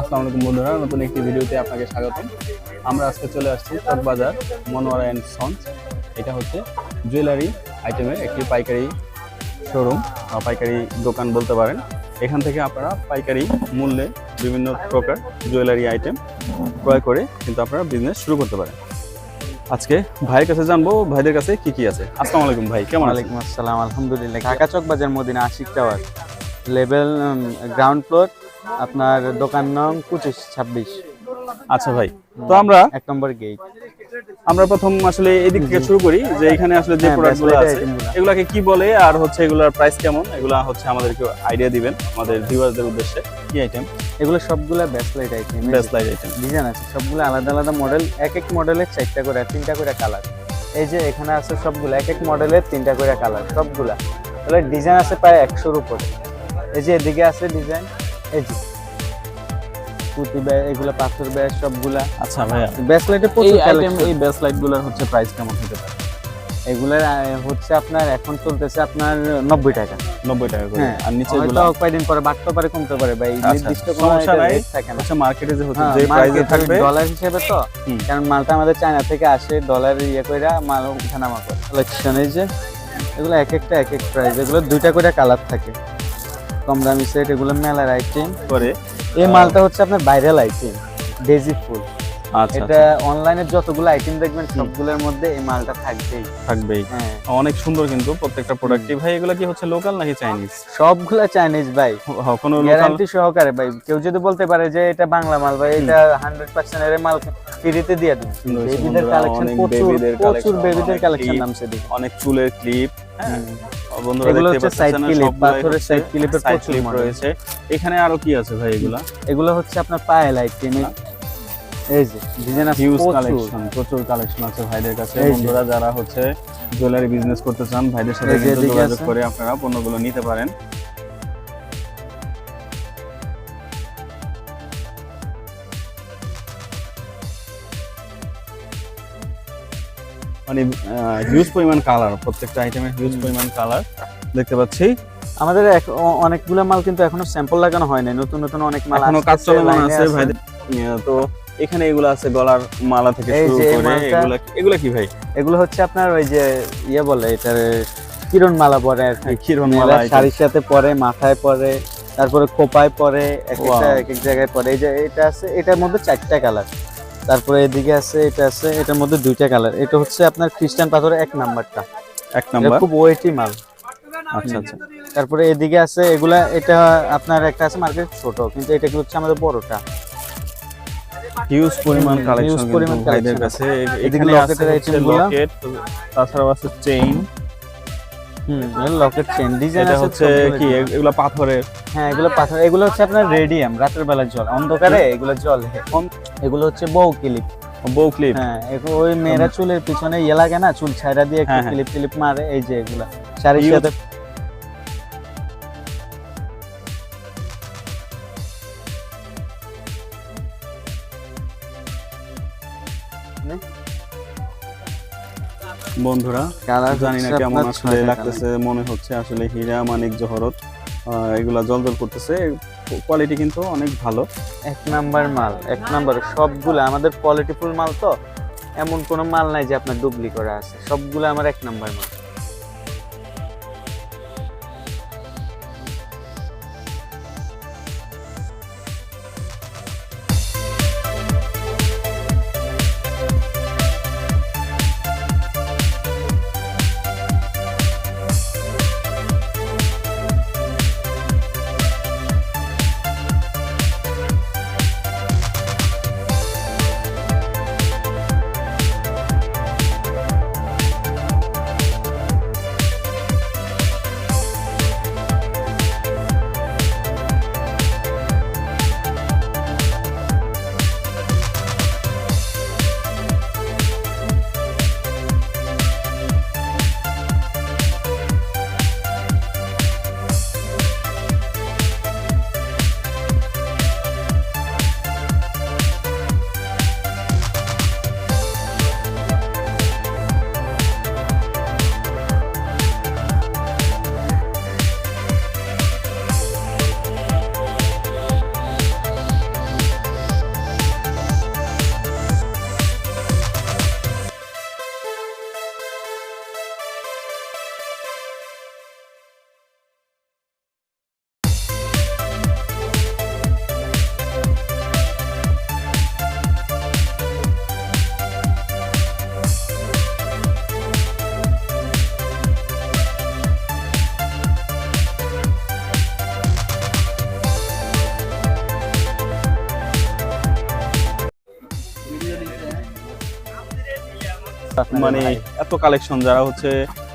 আসসালামু আলাইকুম বন্ধুরা, নতুন একটি ভিডিওতে আপনাকে স্বাগতম। আমরা আজকে চলে আসছি চকবাজার মনোয়ারা অ্যান্ড সন্স। এটা হচ্ছে জুয়েলারি আইটেমের একটি পাইকারি শোরুম পাইকারি দোকান বলতে পারেন। এখান থেকে আপনারা পাইকারি মূল্যে বিভিন্ন প্রকার জুয়েলারি আইটেম ক্রয় করে কিন্তু আপনারা বিজনেস শুরু করতে পারেন। আজকে ভাইয়ের কাছে জানব, ভাইদের কাছে কি কি আছে? আসসালামু আলাইকুম ভাই, কেমন আলাইকুম আসসালাম, আলহামদুলিল্লাহ। Dhaka Chawk Bazar Madina Ashik tower. Level ground floor আপনার দোকান নাম পঁচিশ ছাব্বিশ। আচ্ছা ভাই তো আমরা এক নম্বর গেট আমরা প্রথম আসলে এদিক থেকে শুরু করি যে এখানে আসলে যে হ্যাঁ, প্রোডাক্টগুলো আছে এগুলাকে কি বলে আর হচ্ছে এগুলোর প্রাইস কেমন এগুলা হচ্ছে আমাদেরকে আইডিয়া দিবেন আমাদের ভিউয়ারদের উদ্দেশ্যে। কি আইটেম এগুলো সবগুলা base light item best light item design আছে সবগুলো আলাদা আলাদা মডেল এক এক মডেলের চারটা করে তিনটা করে কালার এই যে এখানে আছে সবগুলো এক এক মডেলের তিনটা করে কালার সবগুলা। তাহলে ডিজাইন আছে প্রায় একশোর উপরে। এই যে এদিকে আছে ডিজাইন এই যে পুঁতি ব্যাগ এগুলো পাথর ব্যাগ সবগুলা। আচ্ছা ভাইয়া। এই প্রচুর আইটেম এই লাইট হচ্ছে প্রাইস কেমন হতে পারে? এগুলোর হচ্ছে আপনার এখন চলতেছে আপনার নব্বই টাকা। নব্বই টাকা করে। হ্যাঁ আর নিচে এগুলো কয়েকদিন পরে বাড়তে পারে কমতে পারে বা এই আচ্ছা, নির্দিষ্ট কোনো থাকে না। মার্কেটে যে হচ্ছে হ্যাঁ, যে প্রাইসে থাকবে ডলার হিসেবে তো। কারণ মালটা আমাদের চায়না থেকে আসে ডলার ইয়ে করে মাল উঠানামা করে। কালেকশন এই যে এগুলো এক একটা এক এক প্রাইস এগুলো দুইটা করে কালার থাকে। কম দামি সেট এগুলো মেলার আইটেম করে। এই মালটা হচ্ছে আপনার ভাইরাল আইটেম ডেজি ফুল এটা অনলাইনে যতগুলো আইটেম দেখবেন সবগুলোর মধ্যে এই মালটা থাকবেই। আচ্ছা, থাকবেই। হ্যাঁ। অনেক সুন্দর কিন্তু প্রত্যেকটা প্রোডাক্টই ভাই এগুলো কি হচ্ছে লোকাল নাকি চাইনিজ সবগুলা চাইনিজ ভাই। কোনো গ্যারান্টি সহকারে ভাই। কেউ যদি বলতে পারে যে এটা বাংলা মাল ভাই এটা হান্ড্রেড পার্সেন্ট এর মাল ফ্রিতে দিয়ে দিন। বেবিদের কালেকশন প্রচুর প্রচুর বেবিদের কালেকশন নামছে দেখি অনেক চুলের ক্লিপ হ্যাঁ? বন্ধুরা দেখতে পাচ্ছেন পাথরের প্রচুর রয়েছে। এখানে আরও কি আছে ভাই এগুলা? এগুলো হচ্ছে আপনার পায়েল আইটেম এই যে ডিজাইন আছে হিউজ কালেকশন প্রচুর কালেকশন আছে ভাইদের কাছে। বন্ধুরা যারা হচ্ছে জুয়েলারি বিজনেস করতে চান ভাইদের সাথে কিন্তু যোগাযোগ করে আপনারা পণ্যগুলো নিতে পারেন। মানে হিউজ পরিমাণ কালার প্রত্যেকটা আইটেমের হিউজ পরিমাণ কালার দেখতে পাচ্ছি। আমাদের অনেকগুলো মাল কিন্তু এখনও স্যাম্পল লাগানো হয় নাই। নতুন নতুন অনেক মাল এখনও কাজ আসতেছে, চলমান আছে ভাইদের। তো এখানে এগুলো আছে গলার মালা থেকে শুরু করে এগুলা এগুলা কি ভাই? এগুলো হচ্ছে আপনার ওই যে ইয়ে বলে এটার কিরণ মালা পরে আর কি। ক্ষীরন মালা শাড়ির সাথে পরে মাথায় পরে তারপরে খোপায় পরে এক একটা এক এক জায়গায় পরে। এই যে এটা আছে এটার মধ্যে চারটা কালার তারপরে এদিকে আছে এটা আছে এটার মধ্যে দুইটা কালার এটা হচ্ছে আপনার খ্রিস্টান পাথরের এক নাম্বারটা। এক নাম্বার? খুব ওয়েটি মাল। আচ্ছা আচ্ছা। তারপরে এদিকে আছে এগুলা এটা আপনার একটা আছে মার্কেট ছোট কিন্তু এটা হচ্ছে আমাদের বড়টা। হিউজ পরিমাণ কালেকশন পরিমাণ ভাইদের কাছে এখানে আছে। লকেট তাছাড়াও আছে চেইন হুম লকেট চেন ডিজাইন এটা হচ্ছে কি। এগুলা পাথরের। হ্যাঁ এগুলো পাথর। এগুলো হচ্ছে আপনার রেডিয়াম রাতের বেলা জল। অন্ধকারে এগুলো জলে এগুলো হচ্ছে বউ ক্লিপ বউ ক্লিপ হ্যাঁ ওই মেয়েরা চুলের পিছনে ইয়ে লাগে না? চুল ছাইরা দিয়ে একটু হ্যাঁ, হ্যাঁ। ক্লিপ ক্লিপ মারে। এই যে এগুলা। শাড়ির সাথে বন্ধুরা জানি না কেমন আসলে লাগতেছে মনে হচ্ছে আসলে হীরা মানিক জহরত এগুলা জলজল করতেছে। কোয়ালিটি কিন্তু অনেক ভালো। এক নাম্বার মাল এক নাম্বার সবগুলো আমাদের কোয়ালিটিফুল মাল তো এমন কোনো মাল নাই যে আপনার ডুবলি করা আছে। সবগুলো আমার এক নাম্বার মাল। মানে। এত কালেকশন যারা হচ্ছে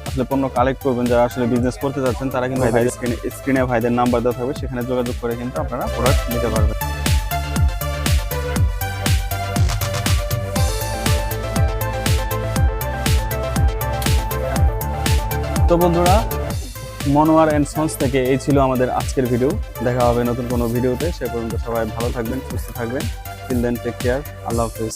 আসলে পণ্য কালেক্ট করবেন যারা আসলে বিজনেস করতে চাচ্ছেন তারা কিন্তু ভাইদের স্ক্রিনে স্ক্রিনে ভাইদের নাম্বার দেওয়া থাকবে সেখানে যোগাযোগ করে কিন্তু আপনারা প্রোডাক্ট নিতে পারবেন। তো বন্ধুরা মনোয়ার অ্যান্ড সন্স থেকে এই ছিল আমাদের আজকের ভিডিও দেখা হবে নতুন কোনো ভিডিওতে সে পর্যন্ত সবাই ভালো থাকবেন সুস্থ থাকবেন। টিল দেন টেক কেয়ার আল্লাহ হাফিজ।